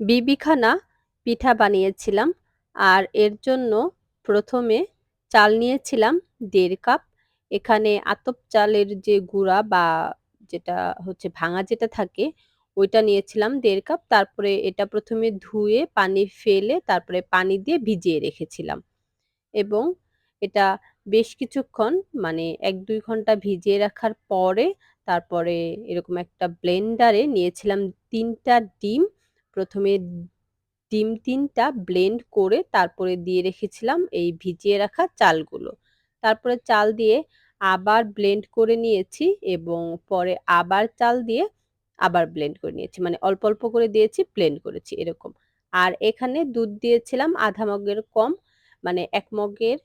বিবিখানা পিঠা বানিয়েছিলাম আর এর জন্য প্রথমে চাল নিয়েছিলাম দেড় কাপ। এখানে আতপ চালের যে গুঁড়া বা যেটা হচ্ছে ভাঙা যেটা থাকে, ওইটা নিয়েছিলাম দেড় কাপ। তারপরে এটা প্রথমে ধুয়ে পানি ফেলে তারপরে পানি দিয়ে ভিজিয়ে রেখেছিলাম। এবং এটা বেশ কিছুক্ষণ মানে এক দুই ঘণ্টা ভিজিয়ে রাখার পরে তারপরে এরকম একটা ব্লেন্ডারে নিয়েছিলাম তিনটা ডিম। প্রথমে ডিম তিনটা ব্লেন্ড করে তারপরে দিয়ে রেখেছিলাম এই ভিজিয়ে রাখা চালগুলো। তারপরে চাল দিয়ে আবার ব্লেন্ড করে নিয়েছি এবং পরে আবার চাল দিয়ে আবার ব্লেন্ড করে নিয়েছি। মানে অল্প অল্প করে দিয়েছি ব্লেন্ড করেছি এরকম। আর এখানে দুধ দিয়েছিলাম আধা মগের কম মানে এক মগের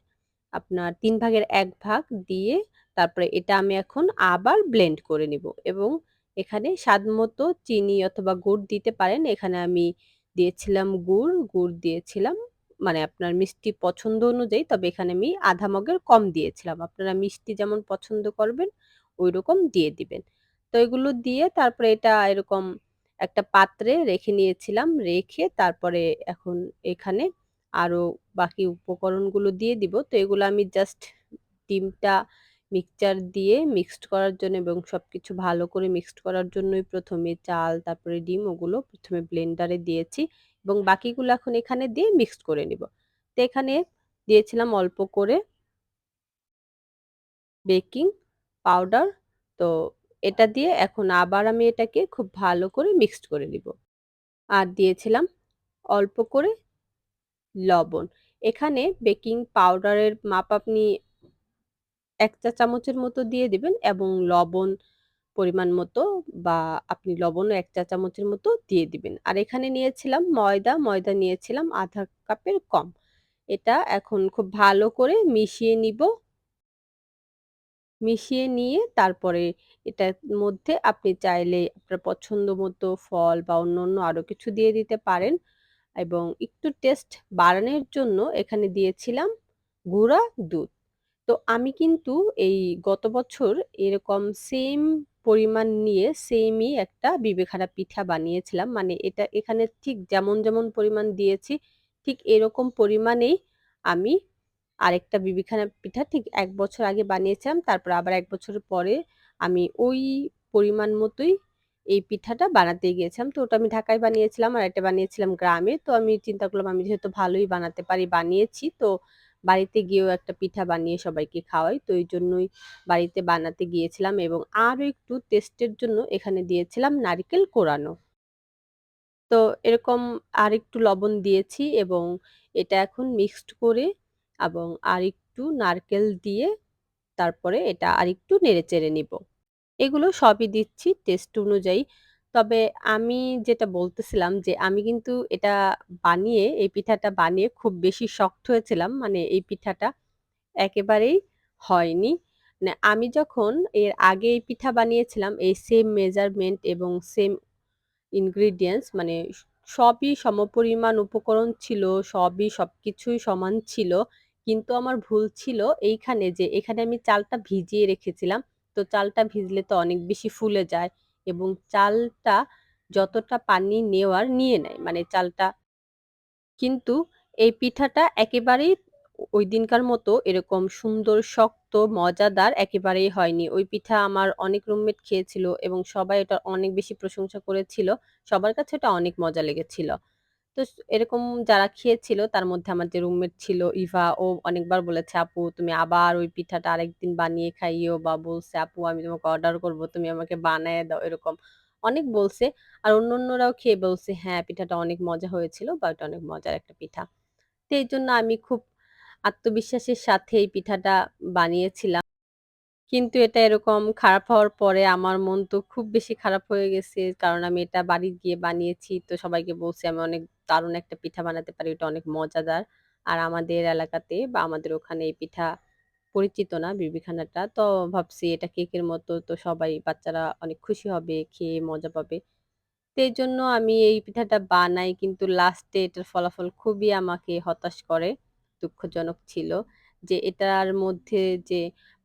আপনার তিন ভাগের এক ভাগ দিয়ে তারপরে এটা আমি এখন আবার ব্লেন্ড করে নিব এবং এখানে স্বাদ মতো চিনি অথবা গুড় দিতে পারেন। এখানে আমি দিয়েছিলাম গুড় গুড় দিয়েছিলাম মানে আপনার মিষ্টি পছন্দ অনুযায়ী, তবে এখানে আমি আধা মগের কম দিয়েছিলাম। আপনারা মিষ্টি যেমন পছন্দ করবেন ওই রকম দিয়ে দিবেন। তো এগুলো দিয়ে তারপরে এটা এরকম একটা পাত্রে রেখে নিয়েছিলাম, রেখে তারপরে এখন এখানে আরও বাকি উপকরণগুলো দিয়ে দিব। তো এগুলো আমি জাস্ট ডিমটা মিক্সচার দিয়ে মিক্সড করার জন্য এবং সব কিছু ভালো করে মিক্সড করার জন্যই প্রথমে চাল, তারপরে ডিম ওগুলো প্রথমে ব্লেন্ডারে দিয়েছি এবং বাকিগুলো এখন এখানে দিয়ে মিক্সড করে নিব। তো এখানে দিয়েছিলাম অল্প করে বেকিং পাউডার তো এটা দিয়ে এখন আবার আমি এটাকে খুব ভালো করে মিক্সড করে নিব। আর দিয়েছিলাম অল্প করে লবণ। এখানে বেকিং পাউডারের মাপ আপনি এক চা চামচের মতো দিয়ে দিবেন এবং লবণ পরিমাণ মতো বা আপনি লবণও এক চা চামচের মতো দিয়ে দিবেন। আর এখানে নিয়েছিলাম ময়দা ময়দা নিয়েছিলাম আধা কাপের কম। এটা এখন খুব ভালো করে মিশিয়ে নিব। মিশিয়ে নিয়ে তারপরে এটার মধ্যে আপনি চাইলে আপনার পছন্দ মতো ফল বা অন্য অন্য আরও কিছু দিয়ে দিতে পারেন এবং একটু টেস্ট বাড়ানোর জন্য এখানে দিয়েছিলাম গুঁড়া দুধ। তো আমি কিন্তু এই গত বছর এরকম সেম পরিমাণ নিয়ে সেমই একটা বিবেখানা পিঠা বানিয়েছিলাম। মানে এটা এখানে ঠিক যেমন যেমন পরিমাণ দিয়েছি, ঠিক এরকম পরিমাণেই আমি আরেকটা বিবিখানা পিঠা ঠিক এক বছর আগে বানিয়েছিলাম। তারপর আবার এক বছর পরে আমি ওই পরিমাণ মতোই এই পিঠাটা বানাতে গিয়েছিলাম। তো ওটা আমি ঢাকায় বানিয়েছিলাম আর এটা বানিয়েছিলাম গ্রামে। তো আমি চিন্তা করলাম আমি যেহেতু ভালোই বানাতে পারি, বানিয়েছি। তো বাড়িতে গিয়েও একটা পিঠা বানিয়ে সবাইকে খাওয়াই। তো এই জন্যই বাড়িতে বানাতে গিয়েছিলাম এবং আরও একটু টেস্টের জন্য এখানে দিয়েছিলাম নারকেল কোরানো। তো এরকম আর একটু লবণ দিয়েছি এবং এটা এখন মিক্সড করে এবং আর একটু নারকেল দিয়ে তারপরে এটা আরেকটু নেড়েচেড়ে নিব। এগুলো সবই দিচ্ছি টেস্ট অনুযায়ী। তবে আমি যেটা বলতেছিলাম যে, আমি কিন্তু এটা বানিয়ে, এই পিঠাটা বানিয়ে খুব বেশি শক্ত হয়েছিলাম। মানে এই পিঠাটা একেবারেই হয়নি। মানে আমি যখন এর আগে এই পিঠা বানিয়েছিলাম, এই সেম মেজারমেন্ট এবং সেম ইনগ্রিডিয়েন্টস মানে সবই সমপরিমাণ উপকরণ ছিল, সবই সবকিছুই সমান ছিল। কিন্তু আমার ভুল ছিল এইখানে যে, এখানে আমি চালটা ভিজিয়ে রেখেছিলাম। তো চালটা ভিজলে তো অনেক বেশি ফুলে যায়। এবং চালটা যতটা পানি নেওয়ার নিয়ে নেয় মানে চালটা কিন্তু এই পিঠাটা একেবারেই ওই দিনকার মতো এরকম সুন্দর, শক্ত, মজাদার একেবারেই হয়নি। ওই পিঠা আমার অনেক রুমমেট খেয়েছিল এবং সবাই এটা অনেক বেশি প্রশংসা করেছিল। সবার কাছে এটা অনেক মজা লেগেছিল। তো এরকম যারা খেয়েছিল, তার মধ্যে আমার যে রুমমেট ছিল, ইভা, ও অনেকবার বলেছে, আপু, তুমি আবার ওই পিঠাটা আরেকদিন বানিয়ে খাইও বা বলছে, আপু, আমি তোমাকে অর্ডার করব, তুমি আমাকে বানায় দাও, এরকম অনেক বলছে। আর অন্য অন্যরাও খেয়ে বলছে হ্যাঁ পিঠাটা অনেক মজা হয়েছিল বা এটা অনেক মজার একটা পিঠা। তো এই জন্য আমি খুব আত্মবিশ্বাসের সাথে এই পিঠাটা বানিয়েছিলাম। কিন্তু এটা এরকম খারাপ হওয়ার পরে আমার মন তো খুব বেশি খারাপ হয়ে গেছে। কারণ আমি এটা বাড়ি গিয়ে বানিয়েছি, তো সবাইকে বলছি আমি অনেক দারুণ একটা পিঠা বানাতে পারি এটা অনেক মজাদার। আর আমাদের এলাকাতে বা আমাদের ওখানে এই পিঠা পরিচিত না বিবিখানাটা, তো ভাবছি এটা কেকের মতো, তো সবাই বাচ্চারা অনেক খুশি হবে, খেয়ে মজা পাবে। তো জন্য আমি এই পিঠাটা বানাই, কিন্তু লাস্টে এটার ফলাফল খুবই আমাকে হতাশ করে, দুঃখজনক ছিল যে এটার মধ্যে যে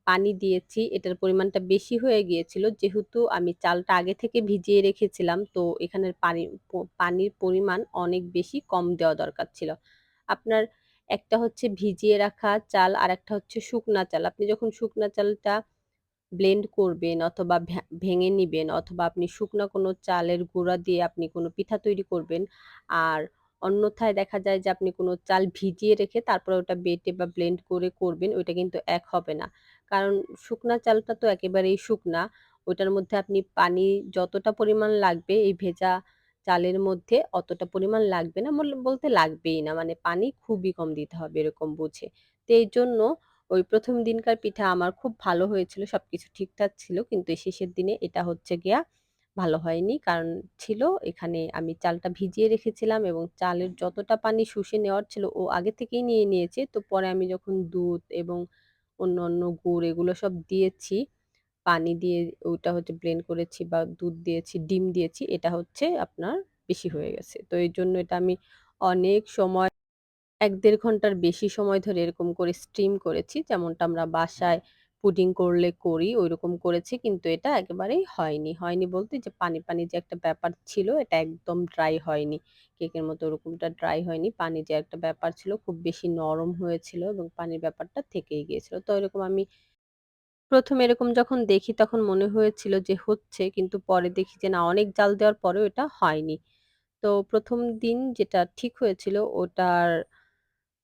পানি দিয়েছি, এটার পরিমাণটা বেশি হয়ে গিয়েছিল। যেহেতু আমি চালটা আগে থেকে ভিজিয়ে রেখেছিলাম, তো এখানের পানি পানির পরিমাণ অনেক বেশি কম দেওয়া দরকার ছিল। আপনার একটা হচ্ছে ভিজিয়ে রাখা চাল আর একটা হচ্ছে শুকনা চাল। আপনি যখন শুকনা চালটা ব্লেন্ড করবেন অথবা ভেঙে নিবেন অথবা আপনি শুকনা কোনো চালের গুঁড়া দিয়ে আপনি কোনো পিঠা তৈরি করবেন। আর অন্যথায় দেখা যায় যে আপনি কোনো চাল ভিজিয়ে রেখে তারপরে ওটা বেটে বা ব্লেন্ড করে করবেন, ওইটা কিন্তু এক হবে না। কারণ শুকনা চালটা তো একেবারেই শুকনা। ওইটার মধ্যে আপনি পানি যতটা পরিমাণ লাগবে এই ভেজা চালের মধ্যে অতটা পরিমাণ লাগবে না। বল বলতে লাগবেই না। মানে পানি খুবই কম দিতে হবে এরকম বুঝে। তো এই জন্য ওই প্রথম দিনকার পিঠা আমার খুব ভালো হয়েছিল। সব কিছু ঠিকঠাক ছিল। কিন্তু শেষের দিনে এটা হচ্ছে গিয়া ভালো হয়নি। কারণ ছিল এখানে আমি চালটা ভিজিয়ে রেখেছিলাম এবং চালের যতটা পানি শুষে নেওয়ার ছিল ও আগে থেকেই নিয়ে নিয়েছে। তো পরে আমি যখন দুধ এবং অন্য অন্য গুড় এগুলো সব দিয়েছি, পানি দিয়ে ওইটা হচ্ছে ব্লেন্ড করেছি বা দুধ দিয়েছি, ডিম দিয়েছি। এটা হচ্ছে আপনার বেশি হয়ে গেছে। তো এই জন্য এটা আমি অনেক সময় এক দেড় ঘণ্টার বেশি সময় ধরে এরকম করে স্টিম করেছি। যেমনটা আমরা বাসায় পুডিং করলে করি ঐরকম করেছি। কিন্তু এটা একেবারেই হয়নি। হয়নি বলতে যে পানি, পানি যে একটা ব্যাপার ছিল এটা একদম ড্রাই হয়নি। কেকের মতো ওরকমটা ড্রাই হয়নি। পানি যে একটা ব্যাপার ছিল খুব বেশি নরম হয়েছিল এবং পানির ব্যাপারটা থেকেই গিয়েছিল। তো এরকম আমি প্রথম এরকম যখন দেখি তখন মনে হয়েছিল যে হচ্ছে কিন্তু পরে দেখি যে না অনেক জাল দেওয়ার পরেও এটা হয়নি। তো প্রথম দিন যেটা ঠিক হয়েছিল ওটার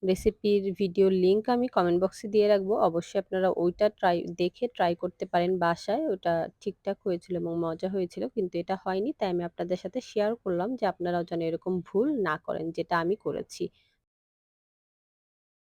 রেসিপির ভিডিও লিংক আমি কমেন্ট বক্সে দিয়ে রাখব। অবশ্যই আপনারা ওইটা ট্রাই দেখে ট্রাই করতে পারেন বাসায়। ওটা ঠিকঠাক হয়েছিল এবং মজা হয়েছিল। কিন্তু এটা হয়নি। তাই আমি আপনাদের সাথে শেয়ার করলাম যে আপনারাও যেন এরকম ভুল না করেন, যেটা আমি করেছি।